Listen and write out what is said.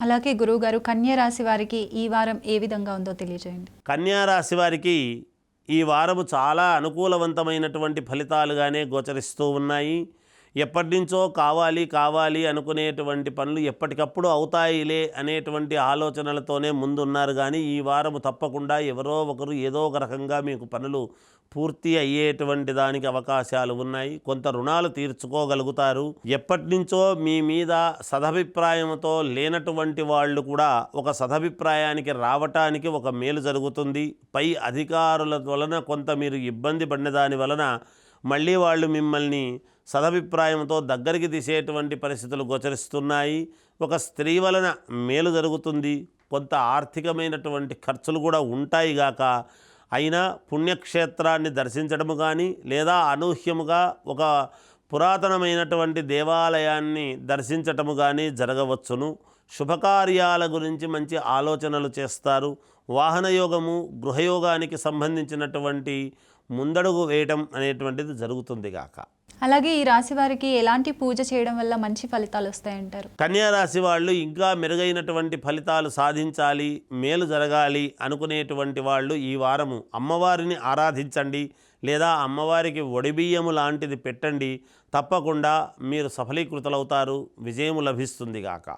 అలాగే గురువుగారు కన్య రాశి వారికి ఈ వారం ఏ విధంగా ఉందో తెలియజేయండి. కన్యా రాశి వారికి ఈ వారము చాలా అనుకూలవంతమైనటువంటి ఫలితాలుగానే గోచరిస్తూ ఉన్నాయి. ఎప్పటి నుంచో కావాలి కావాలి అనుకునేటువంటి పనులు ఎప్పటికప్పుడు అవుతాయిలే అనేటువంటి ఆలోచనలతోనే ముందున్నారు. కానీ ఈ వారము తప్పకుండా ఎవరో ఒకరు ఏదో ఒక రకంగా మీకు పనులు పూర్తి అయ్యేటువంటి దానికి అవకాశాలు ఉన్నాయి. కొంత రుణాలు తీర్చుకోగలుగుతారు. ఎప్పటి నుంచో మీ మీద సదభిప్రాయంతో లేనటువంటి వాళ్ళు కూడా ఒక సదభిప్రాయానికి రావటానికి ఒక మేలు జరుగుతుంది. పై అధికారుల వలన కొంత మీరు ఇబ్బంది పడిన దాని వలన మళ్ళీ వాళ్ళు మిమ్మల్ని సదభిప్రాయంతో దగ్గరికి తీసేటువంటి పరిస్థితులు గోచరిస్తున్నాయి. ఒక స్త్రీ వలన మేలు జరుగుతుంది. కొంత ఆర్థికమైనటువంటి ఖర్చులు కూడా ఉంటాయి గాక అయినా పుణ్యక్షేత్రాన్ని దర్శించడము కానీ లేదా అనూహ్యముగా ఒక పురాతనమైనటువంటి దేవాలయాన్ని దర్శించటము కానీ జరగవచ్చును. శుభకార్యాల గురించి మంచి ఆలోచనలు చేస్తారు. వాహనయోగము గృహయోగానికి సంబంధించినటువంటి ముందడుగు వేయటం అనేటువంటిది జరుగుతుంది గాక. అలాగే ఈ రాశి వారికి ఎలాంటి పూజ చేయడం వల్ల మంచి ఫలితాలు వస్తాయంటారు? కన్యా రాశి వాళ్ళు ఇంకా మెరుగైనటువంటి ఫలితాలు సాధించాలి మేలు జరగాలి అనుకునేటువంటి వాళ్ళు ఈ వారము అమ్మవారిని ఆరాధించండి లేదా అమ్మవారికి ఒడిబియ్యము లాంటిది పెట్టండి. తప్పకుండా మీరు సఫలీకృతులవుతారు విజయము లభిస్తుంది గాక.